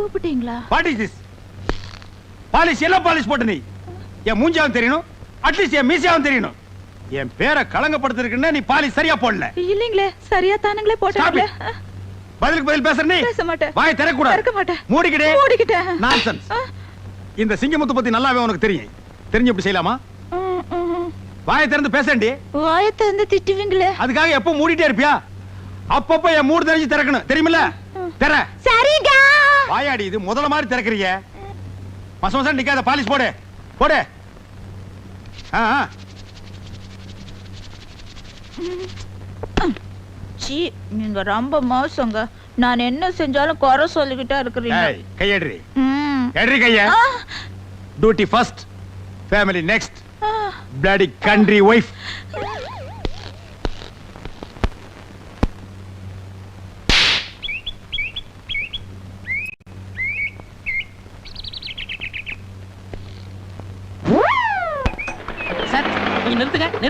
கூப்பிட்டீங்களா? What is this polish எல்லாம் polish போட்ட நீ. என் மூஞ்சாவும் தெரியணும். அட்லீஸ்ட் என் மீசியாவும் தெரியணும். என் பேரை களங்கப்படுத்திருக்குன்னா நீ பாலிஷ் சரியா போடல. இல்லீங்களே சரியா தானுங்களே போட்டாங்களே? Stop பதிலுக்கு பதில் பேசுற நீ. பேச மாட்டேன். வாய் திறக்கூடாது திறக்க மாட்டேன். மூடிக்கிட்டே. மூடிக்கிட்டேன். நான்சென்ஸ். இந்த சிங்கமுத்து பத்தி நல்லாவே உனக்கு தெரியும். தெரிஞ்சு இப்படி செய்யலாமா. வாயை திறந்து பேசண்டி. வாயை திறந்து திட்டுவீங்களே. அதுக்காக எப்போ மூடிட்டே இருப்பியா? அப்பப்ப என் மூடு தெரிஞ்சு திறக்கணும். தெரியுமில்ல? திற. சரிங்க. வாயாடி இது முதல்ல மாதிரி திறக்கறீங்க. மச மசம் நிக்காத பாலிஷ் போடு. போடு. ஆ, ஆ. சீ நீங்க ரொம்ப மோசங்க. நான் என்ன செஞ்சாலும் குறை சொல்லிக்கிட்டே இருக்கிறீங்க. ஏய், கையெடுறி. ம். எடுறி கைய. ஆ, டியூட்டி ஃபர்ஸ்ட் ஃபேமிலி நெக்ஸ்ட் ஆ. பிளடி கண்ட்ரி ஒய்ஃப் சார் கொஞ்சம்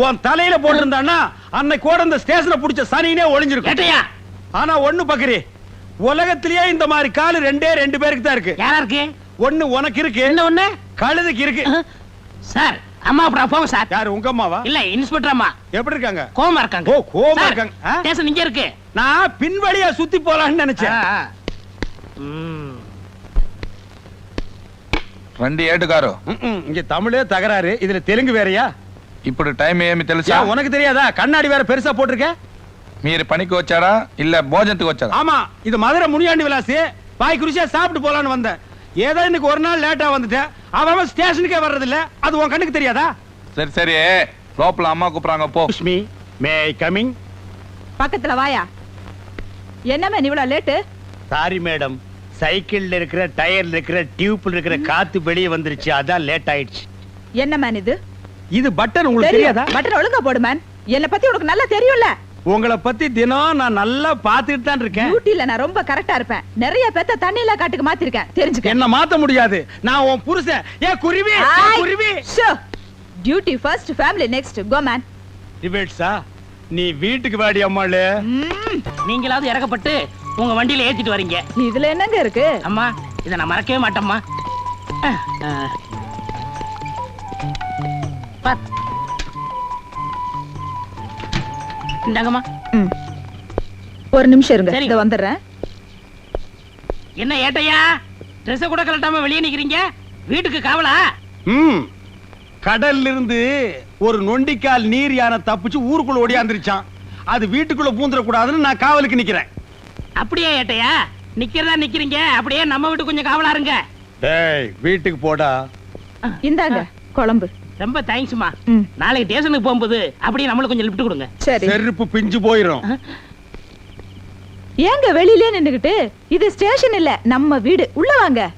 உன் தலையில போட்டிருந்தான்னா அன்னைக்கு கூட இந்த ஸ்டேஷனை பிடிச்ச சனினே ஒளிஞ்சிருக்கும். ஆனா ஒண்ணு பக்கரி உலகத்திலேயே இந்த மாதிரி காலு ரெண்டே ரெண்டு பேருக்கு தான் இருக்கு. யாரா இருக்கு? ஒண்ணு உனக்கு இருக்கு. என்ன ஒண்ணு? கழுதுக்கு இருக்கு. சார் அம்மா அப்புறம் போங்க சார். யாரு உங்க அம்மாவா? இல்ல இன்ஸ்பெக்டர் அம்மா. எப்படி இருக்காங்க? கோமா இருக்காங்க. ஓ கோமா இருக்காங்க. ஸ்டேஷன் இங்க இருக்கு. நான் பின்வழியா சுத்தி போலாம்னு நினைச்சேன். வண்டி ஏட்டுக்காரோ? இங்க தமிழே தகராறு. இதுல தெலுங்கு வேறையா? ఇప్పుడు టైం ఏమి తెలుసా உனக்கு தெரியாதா? கண்ணாடி வேறு పెరుసా పోటిருக்க మీరు பணிக்கு వచ్చారా இல்லை భోజనத்துக்கு వచ్చారా ஆமா இது மதுரை முனியாண்டி விலாசி. பாய் குருசியா சாப்பிட்டு போலான்னு வந்தேன். ஏதோ இன்னைக்கு ஒரு நாள் லேட்டா வந்துட்டேன். அவன் ஸ்டேஷனுக்கே வர்றது அது உன் கண்ணுக்கு தெரியாதா? சரி சரி லோப்பல அம்மா கூப்பிடுறாங்க போ. மே ஐ கமிங் வாயா. என்ன மேன் இவ்வளவு லேட்டு சாரி மேடம் சைக்கிள்ல இருக்கிற டயர்ல இருக்கிற டியூப்ல இருக்கிற காத்து வெளியே வந்துருச்சு. அதான் லேட் ஆயிடுச்சு. என்ன இது? இது பட்டன் உங்களுக்கு தெரியாதா? பட்டன் ஒழுங்கா போடு மேன் என்ன பத்தி உனக்கு நல்லா தெரியும்ல. உங்களை பத்தி தினம் நான் நல்லா பாத்துட்டு தான் இருக்கேன். டியூட்டில நான் ரொம்ப கரெக்டா இருப்பேன். நிறைய பேத்த தண்ணியில காட்டுக்கு மாத்திருக்கேன். தெரிஞ்சுக்க. என்ன மாத்த முடியாது. நான் உன் புருஷன். ஏ குருவி? குருவி? Duty first family next go man டிபேட்ஸா நீ வீட்டுக்கு வாடி அம்மாளு. நீங்களாவது இறக்கப்பட்டு உங்க வண்டியில ஏத்திட்டு வரீங்க. இதுல என்னங்க இருக்கு? அம்மா இதை நான் மறக்கவே மாட்டேம்மா. பாத். இந்தாங்கம்மா. ம். ஒரு நிமிஷம் இருங்க சரி. இத வந்துடுறேன். என்ன ஏட்டையா? ட்ரெஸ் கூட கலட்டாம வெளியே நிக்கிறீங்க? வீட்டுக்கு காவலா? ம். கடல்ல இருந்து ஒரு நொண்டிக்கால் நீர் யானை தப்பிச்சு ஊருக்குள்ள ஓடியாந்துருச்சான் அது வீட்டுக்குள்ள பூந்துட கூடாதுன்னு நான் காவலுக்கு நிக்கிறேன். அப்படியே ஏட்டையா? நிக்கிறதா நிக்கிறீங்க? அப்படியே நம்ம வீட்டு கொஞ்சம் காவலா இருங்க. டேய் வீட்டுக்கு போடா. இந்தாங்க குழம்பு. ரொம்ப தேங்க்ஸ்மா ம். நாளைக்கு ஸ்டேஷனுக்கு போகும்போது அப்படியே நம்மளுக்கு கொஞ்சம் லிஃப்ட் கொடுங்க. சரி. செருப்பு பிஞ்சு போயிரும். ஏங்க வெளியிலே நின்னுகிட்டு? இது ஸ்டேஷன் இல்ல நம்ம வீடு. உள்ள வாங்க.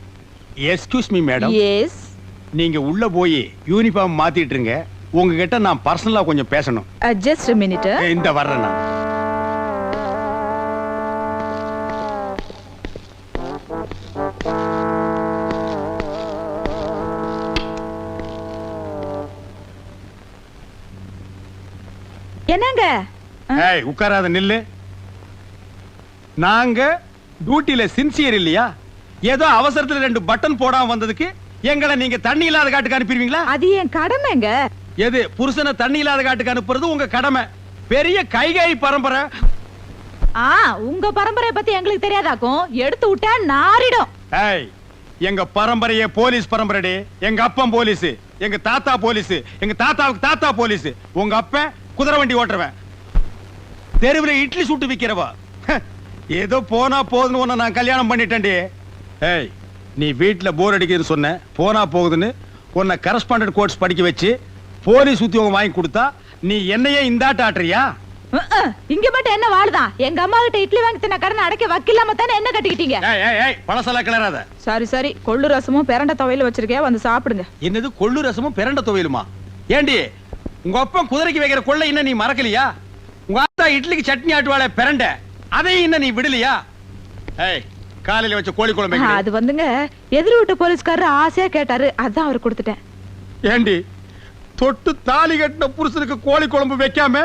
எஸ்கியூஸ் மீ மேடம் எஸ் நீங்க உள்ள போய் யூனிஃபார்ம் மாத்திட்டு இருங்க. உங்ககிட்ட நான் பர்சனலா கொஞ்சம் பேசணும். ஜஸ்ட் மினிட் இந்த வர்றேன் நான். என்னங்க? ஏய் உட்காராத நில்லு. நாங்க டியூட்டில சின்சியர் இல்லையா? ஏதோ அவசரத்துல ரெண்டு பட்டன் போடாம வந்ததுக்கு எங்களை நீங்க தண்ணி இல்லாத காட்டுக்கு அனுப்பிடுவீங்களா? அது என் கடமைங்க. எது புருஷனை தண்ணி இல்லாத காட்டுக்கு அனுப்புறது உங்க கடமை. பெரிய கைகை பரம்பரை. ஆ உங்க பரம்பரைய பத்தி எங்களுக்கு தெரியாதாக்கும்? எடுத்து விட்டா நாரிடும். ஏய் எங்க பரம்பரையே போலீஸ் பரம்பரைடி. எங்க அப்பன் போலீஸ். எங்க தாத்தா போலீஸ். எங்க தாத்தாவுக்கு தாத்தா போலீஸ். உங்க அப்பன் குதிரை வண்டி ஓட்டுறவன். தெருவுல இட்லி சுட்டு விக்கிறவா. ஹ, ஏதோ போனா போதுன்னு உன்னை நான் கல்யாணம் பண்ணிட்டேன்டி. ஏய் நீ வீட்ல போர் அடிக்குதுன்னு சொன்ன. போனா போகுதுன்னு உன்னை கரஸ்பாண்டன்ட் கோர்ஸ் படிக்க வச்சு போலீஸ் உத்தியோகம் வாங்கி கொடுத்தா நீ என்னையே இந்தாட்ட ஆட்டுறியா? இங்க மட்டும் என்ன வாழுதான் எங்க அம்மா கிட்ட இட்லி வாங்கி தின்ன கடனை அடைக்க வக்கில்லாம தானே என்ன கட்டிக்கிட்டீங்க? ஏய் ஏய் ஏய் பழசெல்லாம் கிளறாத. சரி சரி கொள்ளு ரசமும் பிரண்ட துவையில வச்சிருக்கேன். வந்து சாப்பிடுங்க. என்னது கொள்ளு ரசமும் பிரண்ட துவையலுமா? ஏண்டி உங்க அப்பன் குதிரைக்கு வைக்கிற கொள்ளை இன்னும் நீ மறக்கலையா? உங்க அத்தா இட்லிக்கு சட்னி ஆட்டுவாளே பிரண்ட. அதையும் இன்னும் நீ விடலையா? ஏய் காலையில வச்ச கோழி குழம்பு? அது வந்துங்க எதிர் வீட்டு போலீஸ்காரர் ஆசையா கேட்டாரு. அதான் அவர் கொடுத்துட்டேன். ஏண்டி தொட்டு தாலி கட்டின புருஷனுக்கு கோழி குழம்பு வைக்காம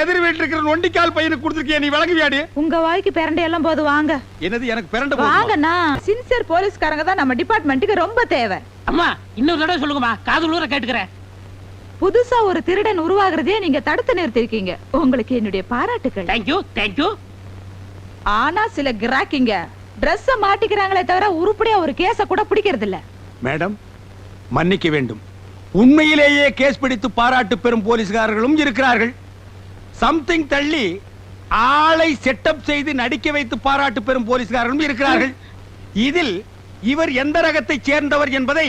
எதிர் வீட்டுல இருக்கிற நொண்டிக்கால் பையனுக்கு கொடுத்துருக்கிய நீ விளங்குவியாடி? உங்க வாய்க்கு பிரண்டை எல்லாம் போது வாங்க. என்னது எனக்கு பிரண்ட போதுமா? வாங்கண்ணா. சின்சியர் போலீஸ்காரங்க தான் நம்ம டிபார்ட்மெண்ட்டுக்கு ரொம்ப தேவை. அம்மா இன்னொரு தடவை சொல்லுங்கம்மா. காது ஊர கேட்டுக்கிறேன். புதுசா ஒரு திருடன் உருவாகிறதே நீங்க தடுத்து நிறுத்திருக்கீங்க. உங்களுக்கு என்னுடைய பாராட்டுகள் தேங்க்யூ தேங்க்யூ ஆனா சில கிராக்கிங்க Dress மாட்டிக்கிறாங்களே தவிர உருப்படியா ஒரு கேஸ கூட பிடிக்கிறது இல்ல மேடம் மன்னிக்க வேண்டும். உண்மையிலேயே கேஸ் பிடித்து பாராட்டு பெறும் போலீஸ்காரர்களும் இருக்கிறார்கள். சம்திங் தள்ளி ஆளை செட்டப் செய்து நடிக்க வைத்து பாராட்டு பெறும் போலீஸ்காரர்களும் இருக்கிறார்கள். இதில் இவர் எந்த ரகத்தை சேர்ந்தவர் என்பதை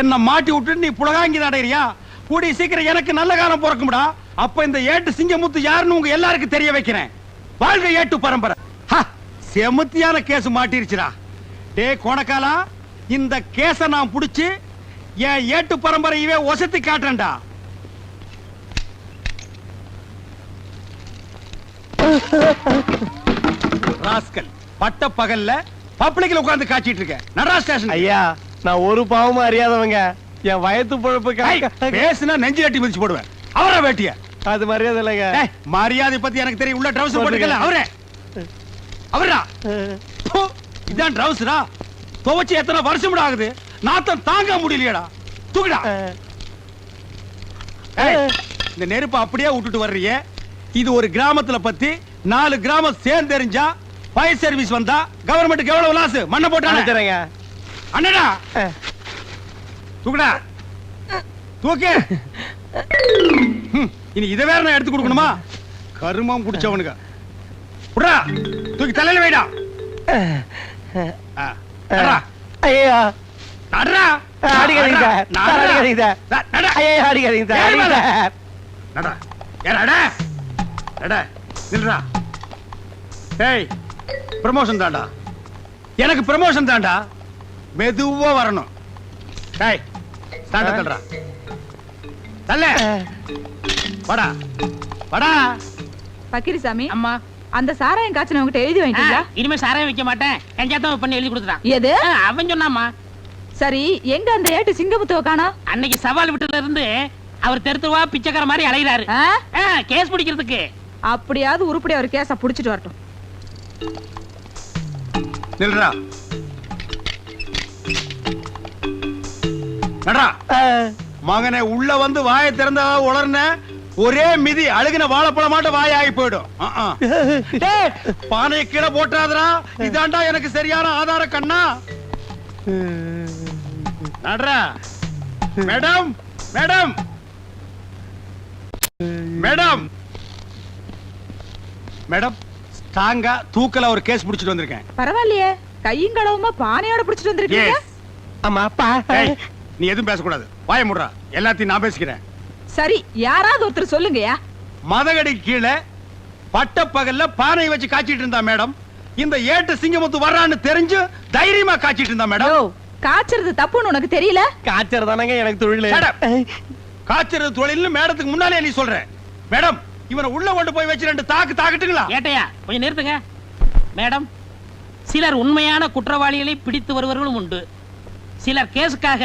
என்ன மாட்டி விட்டு நீ புலகாங்கி நடைறியா கூடிய சீக்கிரம் எனக்கு நல்ல காலம் பிறக்கும்டா. அப்ப இந்த ஏட்டு சிங்கமுத்து யாருன்னு உங்க எல்லாருக்கும் தெரிய வைக்கிறேன். வாழ்க ஏட்டு பரம்பரை. செமத்தியான செமுத்தியான கேஸ் மாட்டிருச்சுடா. டே கொடக்காலா இந்த கேஸ நான் புடிச்சு என் ஏட்டு பரம்பரையவே ஒசத்தி காட்டுறேன்டா. ராஸ்கல் பட்ட பகல்ல பப்ளிக்ல உட்கார்ந்து காய்ச்சிட்டு இருக்க நடரா ஸ்டேஷன் ஐயா நான் ஒரு பாவமும் அறியாதவங்க. என் வயத்து பொழப்புக்காக பேசுனா நெஞ்சு கட்டி மிதிச்சு போடுவேன். அவரா வேட்டிய? அது மரியாதை இல்லைங்க. மரியாதை பத்தி எனக்கு தெரியும். உள்ள ட்ரவுசர் போட்டுக்கல அவரே. அவரா இதான் ட்ரவுசரா துவச்சு எத்தனை வருஷம் ஆகுது. நாத்தம் தாங்க முடியலையடா. தூக்குடா. இந்த நெருப்பை அப்படியே விட்டுட்டு வர்றீங்க. இது ஒரு கிராமத்துல பத்தி நாலு கிராமம் சேர்ந்தெரிஞ்சா ஃபயர் சர்வீஸ் வந்தா கவர்மெண்ட்டுக்கு எவ்வளவு லாஸ் மண்ணை போட்டாங்க அனுப்பிச்சுறேங்க அண்ணடா தூக்குடா தூக்கு இனி இதை வேற நான் எடுத்து கொடுக்கணுமா கருமம் குடிச்சவனுங்க புடா தூக்கி தலையில வைடா. ஐயா நடடா. அடிக்காதீங்க சார். நடடா. சார், அடிக்காதீங்க சார். நட. ஐயா அடிக்காதீங்க சார் அடிங்க. சார். நடடா. ஏய், நட. நட. நில்றா. ஏய் ப்ரமோஷன் தான்டா எனக்கு ப்ரமோஷன் தான்டா மெதுவா வரணும். டேய் ஸ்டாண்ட தள்ளுடா. தள்ள. வாடா. வாடா. பக்கிரிசாமி அம்மா. அந்த சாராயம் காய்ச்சல் உங்ககிட்ட எழுதி வாங்கிட்டீங்களா? இனிமே சாராயம் வைக்க மாட்டேன். கஞ்சாத்தம் பண்ணி எழுதி கொடுத்துட்டான். எது? அவன் சொன்னாமா சரி எங்க அந்த ஏட்டு சிங்கமுத்துவ காணோம்? அன்னைக்கு சவால் விட்டுல இருந்து அவர் தெருத்துவா பிச்சைக்கார மாதிரி அலைகிறாரு கேஸ் பிடிக்கிறதுக்கு. அப்படியாவது உருப்படியா ஒரு கேஸ புடிச்சிட்டு வரட்டும். நில்றா. மகனே உள்ள வந்து வாயை திறந்தா உளர்ன ஒரே மிதி அழுகின வாழைப்பழம் மாட்ட வாய் ஆகி போயிடும் பானையை கீழே போட்டாதடா இதாண்டா எனக்கு சரியான ஆதார கண்ணா. நடரா மேடம் மேடம். மேடம். மேடம் ஸ்ட்ராங்கா தூக்கல ஒரு கேஸ் புடிச்சிட்டு வந்திருக்கேன். பரவாயில்லையே. கையும் கடவுமா பானையோட புடிச்சிட்டு வந்திருக்கீங்க? Yes. ஆமா அப்பா. நீ எதுவும் பேசக்கூடாது. வாய முடுறா. எல்லாத்தையும் நான் பேசிக்கிறேன். சரி யாராவது ஒருத்தர் சொல்லுங்கயா மதகடி கீழே பட்ட பகல்ல பானை வச்சு காய்ச்சிட்டு இருந்தா மேடம். இந்த ஏட்டு சிங்கமுத்து வர்றான்னு தெரிஞ்சு தைரியமா காய்ச்சிட்டு இருந்தா மேடம். காய்ச்சறது தப்புன்னு உனக்கு தெரியல? காய்ச்சல் தானங்க எனக்கு தொழில். காய்ச்சறது தொழில்னு மேடத்துக்கு முன்னாலே நீ சொல்ற. மேடம் இவனை உள்ள கொண்டு போய் வச்சு ரெண்டு தாக்கு தாக்கட்டுங்களா? ஏட்டையா கொஞ்சம் நிறுத்துங்க. மேடம் சிலர் உண்மையான குற்றவாளிகளை பிடித்து வருவர்களும் உண்டு. சிலர் கேஸுக்காக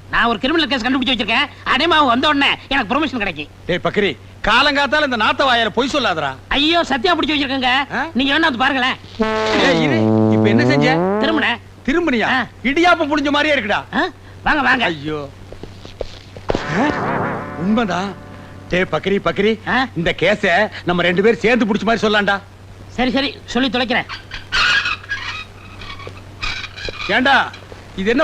நான் ஒரு கிரிமினல் கேஸ் கண்டுபிடிச்சு வச்சிருக்கேன். அடைமா வந்த உடனே எனக்கு ப்ரொமோஷன் கிடைக்கும் டேய் பக்ரி காலங்காத்தால இந்த நாத்த வாயால பொய் சொல்லாதடா. ஐயோ சத்தியா பிடிச்சு வச்சிருக்கேங்க? நீங்க வேணா வந்து பாருங்களேன். ஏய், இரு. இப்ப என்ன செஞ்ச? திரும்பின. திரும்பனியா. இடியாப்பம் புடிஞ்ச மாதிரியே இருக்குடா. வாங்க வாங்க. ஐயோ? உண்மைதான் டேய் பக்ரி பக்ரி? இந்த கேஸ நம்ம ரெண்டு பேரும் சேர்ந்து புடிச்ச மாதிரி சொல்லலாம்டா சரி சரி. சொல்லி தொலைக்கிறேன். ஏண்டா? இது என்ன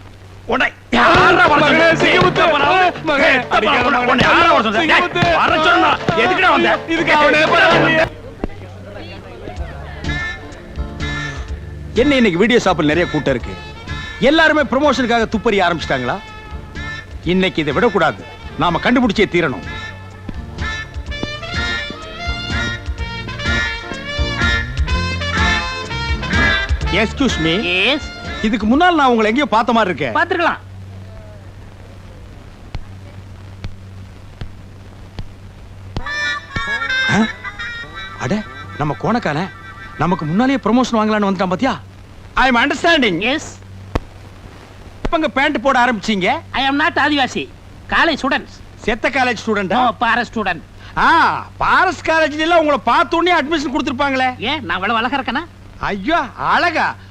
உன்னை யாரா வர மகனே, சொன்னது? சிங்கமுத்து. மகனே, ஏய், தப்பா, அடிக்காத உன்னை- மகனே. உன்னை யாரா வர சொன்னது? சிங்கமுத்து. ஏய், வர சொன்னா எதுக்குடா வந்த இதுக்கு அவனே பரவாயில்லையே. என்ன இன்னைக்கு வீடியோ ஷாப்பில் நிறைய கூட்டம் இருக்கு எல்லாருமே ப்ரமோஷனுக்காக துப்பறி ஆரம்பிச்சிட்டாங்களா இன்னைக்கு இதை விடக்கூடாது நாம கண்டுபிடிச்சே தீரணும் எஸ்கியூஸ் மீ எஸ் இதுக்கு முன்னால் நான் உங்களை எங்கேயோ பார்த்த மாதிரி இருக்கேன். பாத்துக்கலாம் அட நம்ம கோணக்கால நமக்கு முன்னாலேயே ப்ரமோஷன் வாங்கலாம்னு வந்துட்டான் பாத்தியா? ஐ எம் அண்டர்ஸ்டாண்டிங் எஸ் எப்பங்க பேண்ட் போட ஆரம்பிச்சீங்க? ஐ அம் நாட் ஆதிவாசி காலேஜ் ஸ்டூடெண்ட்ஸ் செத்த காலேஜ் ஸ்டூடெண்டா நோ பார ஸ்டூடெண்ட் ஆ பாரஸ் காலேஜ்ல எல்லாம் உங்களை பார்த்த உடனே அட்மிஷன் கொடுத்துருப்பாங்களே. ஏன் நான் இவ்வளவு அழகா இருக்கேனா? ஐயோ அழகா.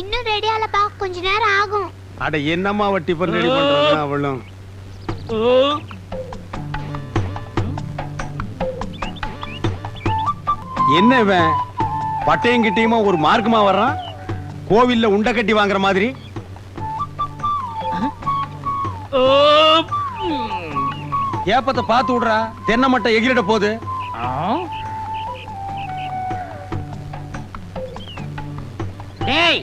இன்னும் ரெடி ஆலப்பா கொஞ்ச நேரம் ஆகும். அட என்னம்மா அவ டிபன் ரெடி பண்றது அவளும்? என்ன இவன்? பட்டையும் கிட்டையுமா ஒரு மார்க்கமா வர்றான்? கோவில்ல உண்டை கட்டி வாங்குற மாதிரி? ஏப்பத்தை பார்த்து விடுறா. தென்னை மட்டை எகிரிட போகுது. டேய்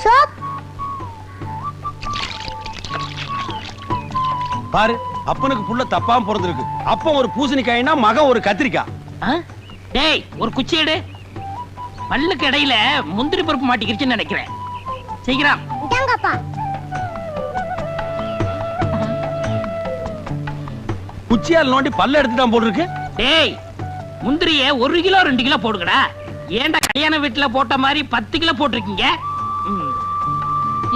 சோப் பாரு அப்பனுக்கு புள்ள தப்பாம பிறந்திருக்கு. அப்பன் ஒரு பூசணிக்காய்னா மகன் ஒரு கத்திரிக்காய். ஆ? டேய் ஒரு குச்சி எடு. பல்லுக்கு இடையில முந்திரி பருப்பு மாட்டிக்கிருச்சுன்னு நினைக்கிறேன். சீக்கிரம். இதாங்கப்பா குச்சியால் நோண்டி பல்ல எடுத்துட்டான் போல் இருக்கு டேய் முந்திரிய ஒரு கிலோ ரெண்டு கிலோ போடுங்கடா. ஏன்டா கல்யாண வீட்டுல போட்ட மாதிரி பத்து கிலோ போட்டிருக்கீங்க.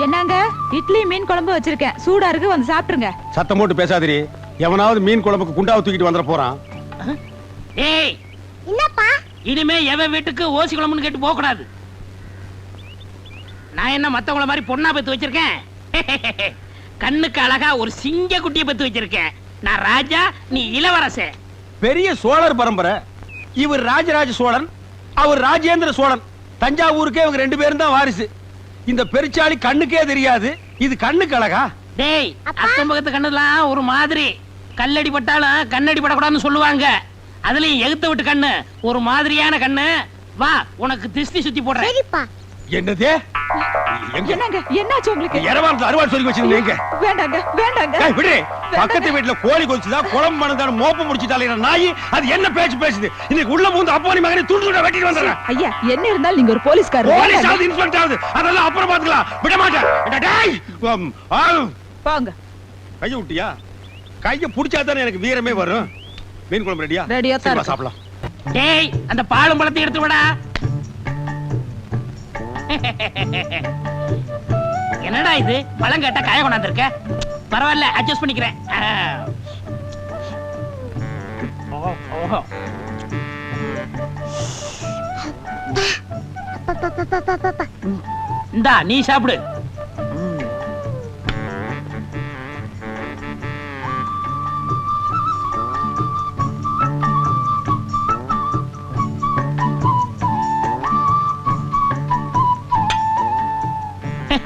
என்னங்க? இட்லி மீன் குழம்பு வச்சிருக்கேன். சூடா இருக்கு வந்து சாப்பிட்டுருங்க. சத்தம் போட்டு பேசாதிரி எவனாவது மீன் குழம்புக்கு குண்டாவை தூக்கிட்டு வந்துட போறான். ஏய்! என்னப்பா? இனிமே எவன் வீட்டுக்கு ஓசி குழம்புன்னு கேட்டு போக கூடாது நான் என்ன மத்தவங்கள மாதிரி பொண்ணா பெத்து வச்சிருக்கேன்? கண்ணுக்கு அழகா ஒரு சிங்க குட்டியை பெத்து வச்சிருக்கேன். நான் ராஜா நீ இளவரசன் பெரிய சோழர் பரம்பரை. இவர் ராஜராஜ சோழன் அவர் ராஜேந்திர சோழன். தஞ்சாவூருக்கே இவங்க ரெண்டு பேரும் தான் வாரிசு. இந்த பெருச்சாளி கண்ணுக்கே தெரியாது. இது கண்ணுக்கு அழகா? டேய் அக்கம் பக்கத்து கண்ணுலாம் ஒரு மாதிரி. கல்லடி பட்டாலும் கண்ணடி படக்கூடாதுன்னு சொல்லுவாங்க. அதுலயும் எகுத்த விட்டு கண்ணு. ஒரு மாதிரியான கண்ணு. வா உனக்கு திஷ்டி சுத்தி போடுறேன். என்னது? என்னங்க? என்னாச்சு உங்களுக்கு? இரவாரத்துல அறுவாள் சொல்லி வச்சிருந்தீங்க வேண்டாங்க வேண்டாங்க. விடு. பக்கத்து வீட்டுல கோழி கொதிச்சுதா குழம்பு மணந்தான மோப்ப முடிச்சுட்டாலே நாய்? அது என்ன பேச்சு பேசுது? இன்னைக்கு உள்ள பூந்து அப்பா நீ மகனை துண்டு துண்டா வெட்டிட்டு வந்துடுறேன் ஐயா என்ன இருந்தாலும் நீங்க ஒரு போலீஸ்காரர். போலீஸ். ஆகுது இன்ஸ்பெக்டர் ஆகுது அதெல்லாம் அப்புறம் பாத்துக்கலாம் விட மாட்டேன். போங்க கைய விட்டியா கைய புடிச்சா தானே எனக்கு வீரமே வரும். மீன் குழம்பு ரெடியா ரெடியா. சாப்பிடலாம். டேய் அந்த பாலும் பழத்தை எடுத்து விடா என்னடா இது? பழம் கேட்டா காய கொண்டாந்துருக்க? பரவாயில்ல அட்ஜஸ்ட் பண்ணிக்கிறேன். இந்தா நீ சாப்பிடு.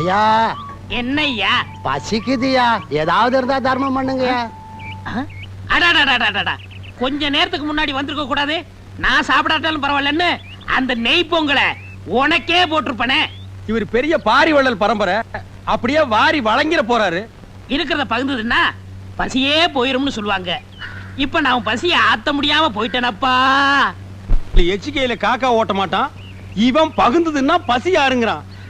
ஐயா. என்னய்யா? பசிக்குதுயா. ஏதாவது இருந்தா தர்மம் பண்ணுங்கயா அடாடாடாடாடா கொஞ்ச நேரத்துக்கு முன்னாடி வந்திருக்க கூடாது. நான் சாப்பிடாட்டாலும் பரவாயில்லன்னு அந்த நெய் பொங்கலை உனக்கே போட்டிருப்பனே. இவர் பெரிய பாரி வள்ளல் பரம்பரை. அப்படியே வாரி வழங்கிட போறாரு. இருக்கிறத பகிர்ந்ததுன்னா பசியே போயிரும்னு சொல்லுவாங்க. இப்ப நான் பசிய ஆத்த முடியாம போயிட்டேனப்பா. எச்சிக்கையில காக்கா ஓட்ட மாட்டான். இவன் பகுந்ததுன்னா பசி யாருங்கிறான்.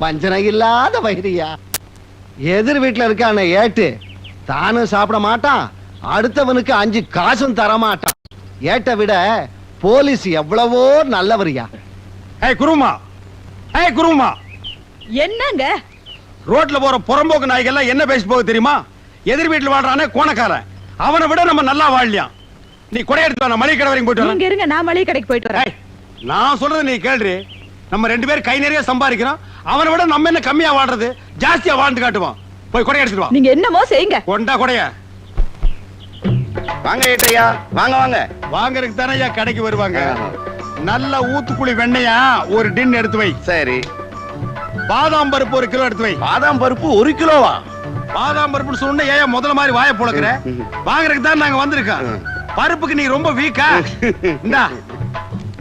வஞ்சனை இல்லாத வயிறியா எதிர் வீட்டுல இருக்கான ஏட்டு. தானும் சாப்பிட மாட்டான். அடுத்தவனுக்கு அஞ்சு காசும் தர மாட்டான் ஏட்டை விட போலீஸ் எவ்வளவோ நல்லவரியா? ஏய் குருமா. ஏய் குருமா. என்னங்க? ரோட்ல போற புறம்போக்கு நாய்கள்லாம் என்ன பேசி போக தெரியுமா? எதிர் வீட்டுல வாழ்றானே கோணக்காரன். அவனை விட நம்ம நல்லா வாழலாம் நீ கொடை எடுத்து வா, நான் மளிகை கடை வரைக்கும் போயிட்டு வரேன். இருங்க நான் மளிகை கடைக்கு போயிட்டு வரேன். ஏய், நான் சொல்றது நீ கேள்றி. நம்ம ரெண்டு பேரும் கை நிறைய சம்பாதிக்கிறோம். அவனை விட நம்ம என்ன கம்மியா வாழ்றது? ஜாஸ்தியா வாழ்ந்து காட்டுவோம். போய் கொடை வா. நீங்க என்னமோ செய்யுங்க. கொண்டா கொடைய. வாங்க ஏட்டையா வாங்க வாங்க. வாங்கறதுக்கு தானே ஐயா கடைக்கு வருவாங்க. நல்ல ஊத்துக்குழி வெண்ணையா ஒரு டின் எடுத்து வை. சரி. பாதாம் பருப்பு ஒரு கிலோ எடுத்து வை. பாதாம் பருப்பு ஒரு கிலோவா? பாதாம் பருப்புன்னு சொன்ன ஏன் முதல்ல மாதிரி வாயை புழக்கிற? வாங்குறதுக்கு தான் நாங்க வந்திருக்கோம். பருப்புக்கு நீ ரொம்ப வீக்கா இந்தா.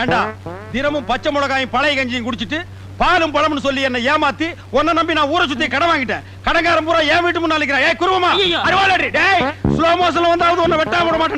ஏண்டா? தினமும் பச்சை மிளகாயும் பழைய கஞ்சியும் குடிச்சிட்டு பாலும் பழம்னு சொல்லி என்ன ஏமாத்தி உன்னை நம்பி நான் ஊரை சுத்தி கடன் வாங்கிட்டேன். கடன்காரன் பூரா என் வீட்டு முன்னாள் குருவமா. அருவாளடி டேய் ஸ்லோ மோஷன்ல வந்தாவது உன்னை வெட்டாம விட மாட்டேன்.